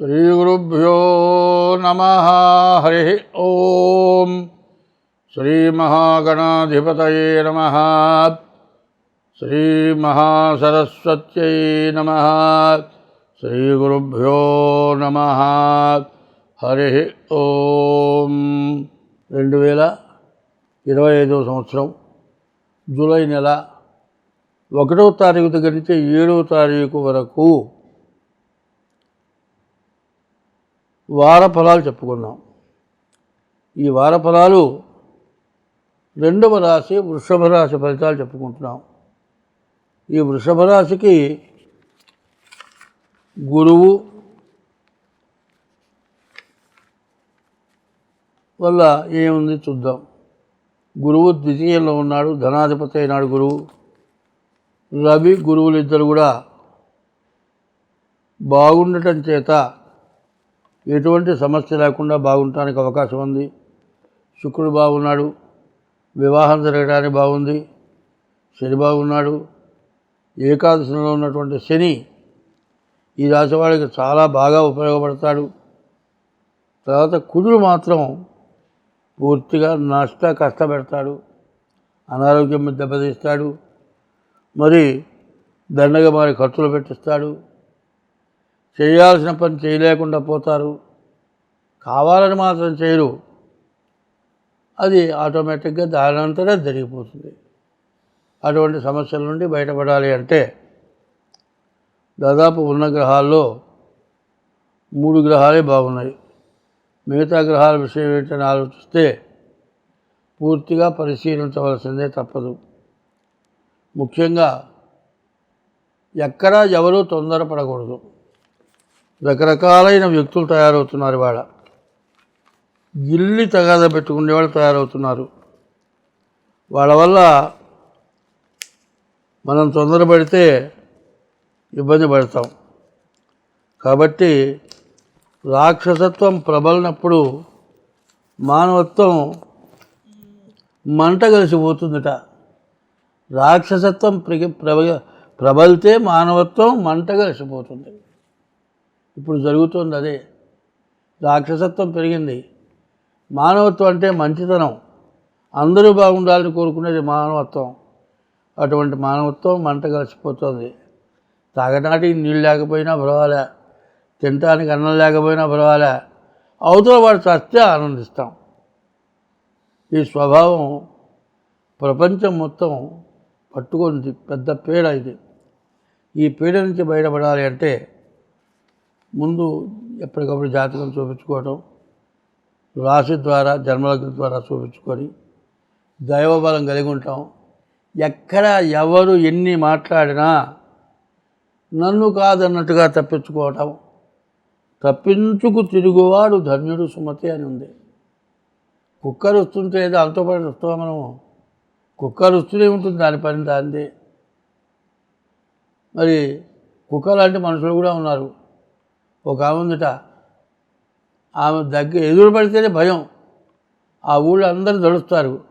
శ్రీగురుభ్యో నమ హరి ఓం. శ్రీమహాగణాధిపతయే నమ శ్రీమహాసరస్వత్యై నమ శ్రీగురుభ్యో నమ హరి ఓం. రెండు వేల ఇరవై ఐదవ సంవత్సరం జూలై నెల ఒకటవ తారీఖు దగ్గర నుంచి ఏడవ తారీఖు వరకు వార ఫలాలు చెప్పుకున్నాం. ఈ వార ఫలాలు రెండవ రాశి వృషభ రాశి ఫలితాలు చెప్పుకుంటున్నాం. ఈ వృషభ రాశికి గురువు వల్ల ఏముంది చూద్దాం. గురువు ద్వితీయంలో ఉన్నాడు ధనాధిపతి అయినాడు గురువు. రవి గురువులు ఇద్దరు కూడా బాగుండటం చేత ఎటువంటి సమస్య లేకుండా బాగుంటానికి అవకాశం ఉంది. శుక్రుడు బాగున్నాడు. వివాహం జరగడానికి బాగుంది. శని బాగున్నాడు. ఏకాదశిలో ఉన్నటువంటి శని ఈ రాశి వాళ్ళకి చాలా బాగా ఉపయోగపడతాడు. తర్వాత కుజుడు మాత్రం పూర్తిగా నష్ట కష్టపెడతాడు. అనారోగ్యం దెబ్బతీస్తాడు. మరి దండగా మరి ఖర్చులు పెట్టిస్తాడు. చేయాల్సిన పని చేయలేకుండా పోతారు. కావాలని మాత్రం చేయరు. అది ఆటోమేటిక్గా దానంతటా జరిగిపోతుంది. అటువంటి సమస్యల నుండి బయటపడాలి అంటే దాదాపు ఉన్న గ్రహాల్లో మూడు గ్రహాలే బాగున్నాయి. మిగతా గ్రహాల విషయం ఏంటని ఆలోచిస్తే పూర్తిగా పరిశీలించవలసిందే తప్పదు. ముఖ్యంగా ఎక్కడా ఎవరూ తొందరపడకూడదు. రకరకాలైన వ్యక్తులు తయారవుతున్నారు ఇవాళ. గిల్లి తగాద పెట్టుకునే వాళ్ళు తయారవుతున్నారు. వాళ్ళ వల్ల మనం తొందరపడితే ఇబ్బంది పడతాం. కాబట్టి రాక్షసత్వం ప్రబలినప్పుడు మానవత్వం మంట కలిసిపోతుందట. రాక్షసత్వం ప్రగ ప్రబ ప్రబలితే మానవత్వం మంట కలిసిపోతుంది. ఇప్పుడు జరుగుతుంది అదే. రాక్షసత్వం పెరిగింది. మానవత్వం అంటే మంచితనం. అందరూ బాగుండాలని కోరుకునేది మానవత్వం. అటువంటి మానవత్వం మంట కలిసిపోతుంది. తాగటానికి నీళ్ళు లేకపోయినా పర్వాలే. తినటానికి అన్నం లేకపోయినా పర్వాలే. అవతల వాడు చస్తే ఆనందిస్తాం. ఈ స్వభావం ప్రపంచం మొత్తం పట్టుకుంది. పెద్ద పీడ ఇది. ఈ పీడ నుంచి బయటపడాలి అంటే ముందు ఎప్పటికప్పుడు జాతకం చూపించుకోవటం రాశి ద్వారా జన్మలగ్నం ద్వారా చూపించుకొని దైవబలం కలిగి ఉంటాం. ఎక్కడ ఎవరు ఎన్ని మాట్లాడినా నన్ను కాదన్నట్టుగా తప్పించుకోవటం. తప్పించుకు తిరుగువాడు ధన్యుడు సుమతి అని ఉంది. కుక్కరు వస్తుంటే ఏదో అంతో పడి వస్తాం మనము? కుక్కరు వస్తూనే ఉంటుంది దాని పని దానిదే మరి కుక్క లాంటి మనుషులు కూడా ఉన్నారు. ఒక ఆమె ఉందట. ఆమె దగ్గర ఎదురు పడితేనే భయం. ఆ ఊళ్ళో అందరూ దడుస్తారు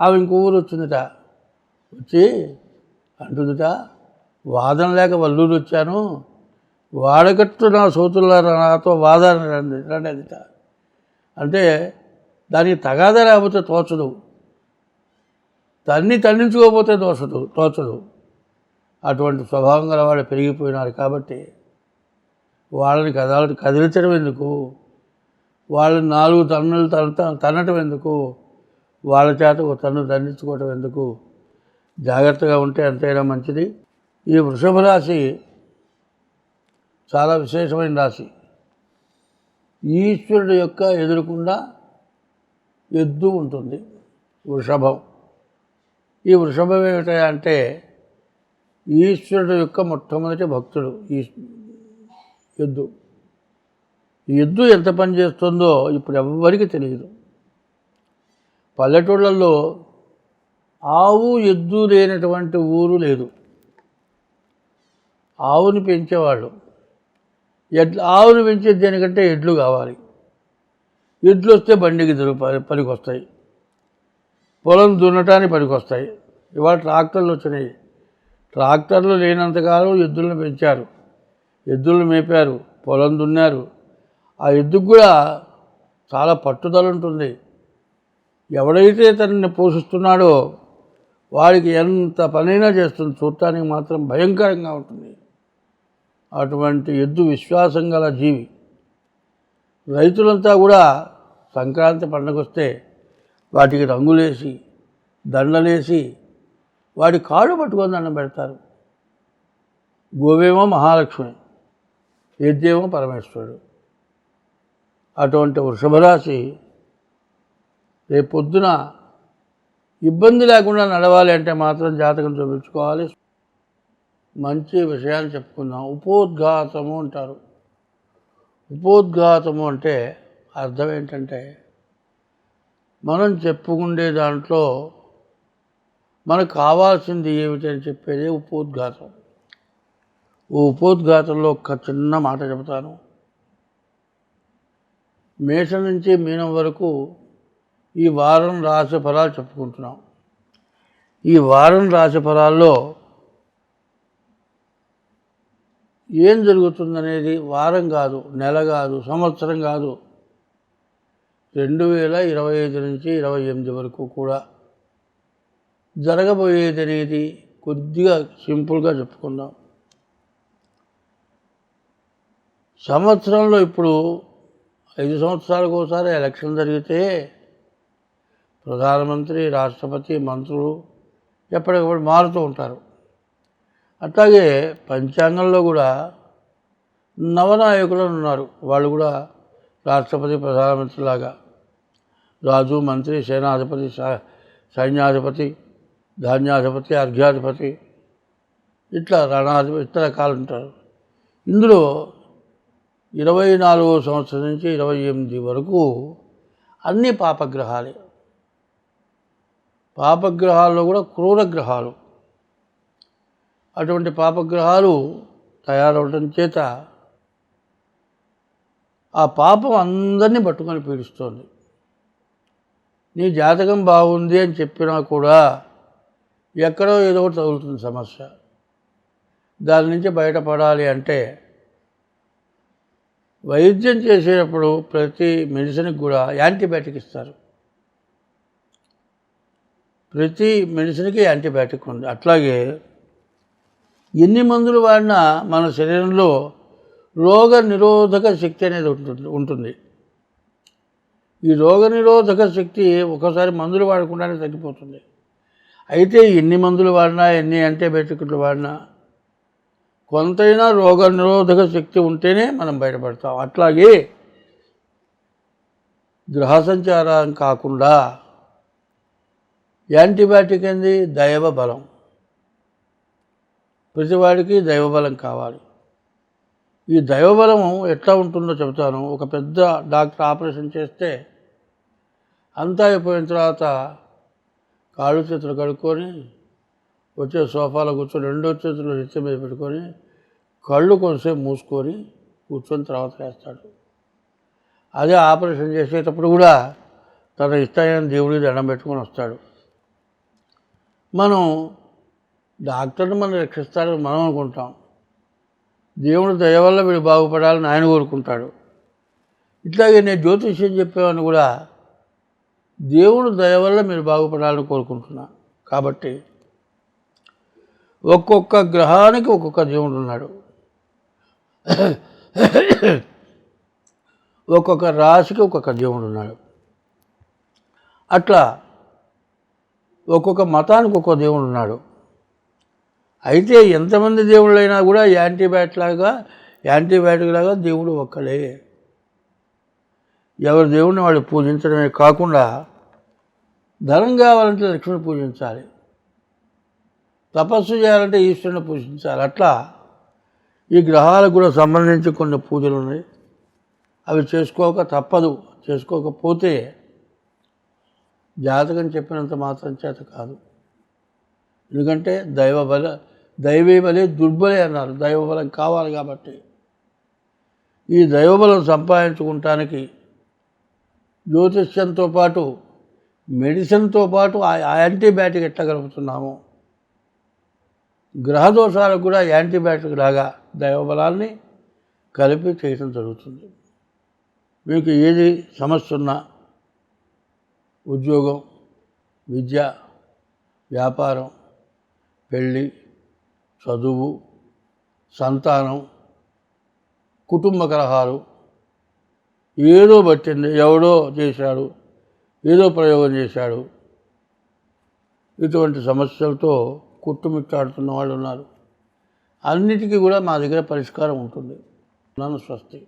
ఆమె ఇంకో ఊరు వచ్చిందట. వచ్చి అంటుందట వాదన లేక వల్లూరు వచ్చాను. వాడగట్టు నా సోతులారా నాతో వాదన రండి అంటే దానికి తగాదా లేకపోతే తోచదు. తన్ని తన్నించుకోకపోతే దోషదు తోచదు. అటువంటి స్వభావం గల వాళ్ళు పెరిగిపోయినారు కాబట్టి వాళ్ళని కదల కదిలించడం ఎందుకు? వాళ్ళని నాలుగు తన్నులు తన తన్నటం ఎందుకు? వాళ్ళ చేత ఒక తన్ను దండించుకోవటం ఎందుకు? జాగ్రత్తగా ఉంటే ఎంతైనా మంచిది. ఈ వృషభ రాశి చాలా విశేషమైన రాశి. ఈశ్వరుడు యొక్క ఎదురుకుండా ఎద్దు ఉంటుంది. వృషభం. ఈ వృషభం ఏమిటంటే అంటే ఈశ్వరుడు యొక్క మొట్టమొదటి భక్తుడు. ఈ ఎద్దు ఈ ఎద్దు ఎంత పని చేస్తుందో ఇప్పుడు ఎవ్వరికి తెలియదు. పల్లెటూళ్ళల్లో ఆవు ఎద్దు లేనటువంటి ఊరు లేదు. ఆవుని పెంచేవాళ్ళు. ఎడ్లు ఆవుని పెంచేది దేనికంటే ఎడ్లు కావాలి. ఎడ్లు వస్తే బండికి దిగు పనికి వస్తాయి పొలం దున్నటానికి పనికి వస్తాయి ఇవాళ ట్రాక్టర్లు వచ్చినాయి. ట్రాక్టర్లు లేనంతకాలం ఎద్దులను పెంచారు. ఎద్దులను మేపారు పొలం దున్నారు. ఆ ఎద్దుకు కూడా చాలా పట్టుదల ఉంటుంది ఎవడైతే తనని పోషిస్తున్నాడో వాడికి ఎంత పనైనా చేస్తుంది. చూడటానికి మాత్రం భయంకరంగా ఉంటుంది. అటువంటి ఎద్దు విశ్వాసం గల జీవి. రైతులంతా కూడా సంక్రాంతి పండుగ వస్తే వాటికి రంగులేసి దండలేసి వాడి కాడు పట్టుకొని దండం పెడతారు. గోవేమో మహాలక్ష్మి. యజ్ఞేమో పరమేశ్వరుడు. అటువంటి వృషభరాశి రేపు పొద్దున ఇబ్బంది లేకుండా నడవాలి అంటే మాత్రం జాతకం చూపించుకోవాలి. మంచి విషయాలు చెప్పుకుందాం. ఉపోద్ఘాతము అంటారు. ఉపోద్ఘాతము అంటే అర్థం ఏంటంటే మనం చెప్పుకుండే దాంట్లో మనకు కావాల్సింది ఏమిటి అని చెప్పేది ఉపోద్ఘాతం. ఉపోద్ఘాతంలో ఒక చిన్న మాట చెబుతాను. మేషం నుంచి మీనం వరకు ఈ వారం రాశి ఫలాలు చెప్పుకుంటున్నాం. ఈ వారం రాశి ఫలాల్లో ఏం జరుగుతుందనేది వారం కాదు నెల కాదు సంవత్సరం కాదు. రెండు వేల ఇరవై ఐదు నుంచి ఇరవై ఎనిమిది వరకు కూడా జరగబోయేది అనేది కొద్దిగా సింపుల్గా చెప్పుకుందాం. సంవత్సరంలో ఇప్పుడు ఐదు సంవత్సరాలకు ఒకసారి ఎలక్షన్ జరిగితే ప్రధానమంత్రి రాష్ట్రపతి మంత్రులు ఎప్పటికప్పుడు మారుతూ ఉంటారు. అట్లాగే పంచాంగంలో కూడా నవనాయకులు ఉన్నారు. వాళ్ళు కూడా రాష్ట్రపతి ప్రధానమంత్రి లాగా. రాజు మంత్రి సేనాధిపతి సైన్యాధిపతి ధాన్యాధిపతి అర్ఘ్యాధిపతి ఇట్లా రణాధిపతి ఇతర రకాలు ఉంటారు. ఇందులో ఇరవై నాలుగో సంవత్సరం నుంచి ఇరవై ఎనిమిది వరకు అన్ని పాపగ్రహాలే. పాపగ్రహాల్లో కూడా క్రూర గ్రహాలు అటువంటి పాపగ్రహాలు తయారవడం చేత ఆ పాపం అందరినీ పట్టుకొని పీడిస్తోంది. నీ జాతకం బాగుంది అని చెప్పినా కూడా ఎక్కడో ఏదో ఒకటి తగులుతుంది సమస్య. దాని నుంచి బయటపడాలి అంటే వైద్యం చేసేటప్పుడు ప్రతి మెడిసిన్కి కూడా యాంటీబయాటిక్ ఇస్తారు. ప్రతి మెడిసిన్కి యాంటీబయాటిక్ ఉంది. అట్లాగే ఎన్ని మందులు వాడినా మన శరీరంలో రోగ నిరోధక శక్తి అనేది ఉంటుంది ఉంటుంది. ఈ రోగ నిరోధక శక్తి ఒకసారి మందులు వాడకుండానే తగ్గిపోతుంది. అయితే ఎన్ని మందులు వాడినా ఎన్ని యాంటీబయాటిక్లు వాడినా కొంతైనా రోగ నిరోధక శక్తి ఉంటేనే మనం బయటపడతాం. అట్లాగే గ్రహ సంచారం కాకుండా యాంటీబయాటిక్ ఏంది? దైవ బలం ప్రతివాడికి దైవబలం కావాలి. ఈ దైవబలం ఎట్లా ఉంటుందో చెబుతాను. ఒక పెద్ద డాక్టర్ ఆపరేషన్ చేస్తే అంతా అయిపోయిన తర్వాత కాళ్ళు చేతులు కడుక్కొని వచ్చే సోఫాలో కూర్చొని రెండో చేతులు నెత్తి మీద పెట్టుకొని కళ్ళు కొంచెంసేపు మూసుకొని కూర్చొని తర్వాత వేస్తాడు అదే ఆపరేషన్ చేసేటప్పుడు కూడా తన ఇష్టమైన దేవుడికి దండం పెట్టుకొని వస్తాడు. మనం డాక్టర్ని మనం రక్షిస్తాడని మనం అనుకుంటాం. దేవుడు దయ వల్ల వీడు బాగుపడాలని ఆయన కోరుకుంటాడు. ఇట్లాగే నేను జ్యోతిష్యం చెప్పేవాడిని కూడా దేవుడు దయ వల్ల మీరు బాగుపడాలని కోరుకుంటున్నా. కాబట్టి ఒక్కొక్క గ్రహానికి ఒక్కొక్క దేవుడు ఉన్నాడు. ఒక్కొక్క రాశికి ఒక్కొక్క దేవుడు ఉన్నాడు. అట్లా ఒక్కొక్క మతానికి ఒక్కొక్క దేవుడు ఉన్నాడు. అయితే ఎంతమంది దేవుళ్ళైనా కూడా యాంటీబయాటిక్ లాగా యాంటీబయాటిక్ లాగా దేవుడు ఒక్కడే. ఎవరి దేవుడిని వాళ్ళు పూజించడమే కాకుండా ధనం కావాలంటే లక్ష్మిని పూజించాలి. తపస్సు చేయాలంటే ఈశ్వరుని పూజించాలి. అట్లా ఈ గ్రహాలకు కూడా సంబంధించి కొన్ని పూజలు ఉన్నాయి. అవి చేసుకోక తప్పదు. చేసుకోకపోతే జాతకం చెప్పినంత మాత్రం చేత కాదు. ఎందుకంటే దైవ బల దైవీ బలి దుర్బలే అన్నారు. దైవబలం కావాలి కాబట్టి. ఈ దైవబలం సంపాదించుకుంటానికి జ్యోతిష్యంతో పాటు మెడిసిన్తో పాటు ఆ ఆ యాంటీబయాటిక్ ఎట్లా కలుపుతున్నాము గ్రహదోషాలకు కూడా యాంటీబయాటిక్ లాగా దైవబలాన్ని కలిపి చేయటం జరుగుతుంది. మీకు ఏది సమస్య ఉన్నా ఉద్యోగం విద్య వ్యాపారం పెళ్ళి చదువు సంతానం కుటుంబ కలహాలు ఏదో పట్టింది ఎవడో చేశాడు ఏదో ప్రయోగం చేశాడు ఇటువంటి సమస్యలతో కుట్టుమిట్టాడుతున్న వాళ్ళు ఉన్నారు. అన్నిటికీ కూడా మా దగ్గర పరిష్కారం ఉంటుంది. నన్ను స్వస్తి.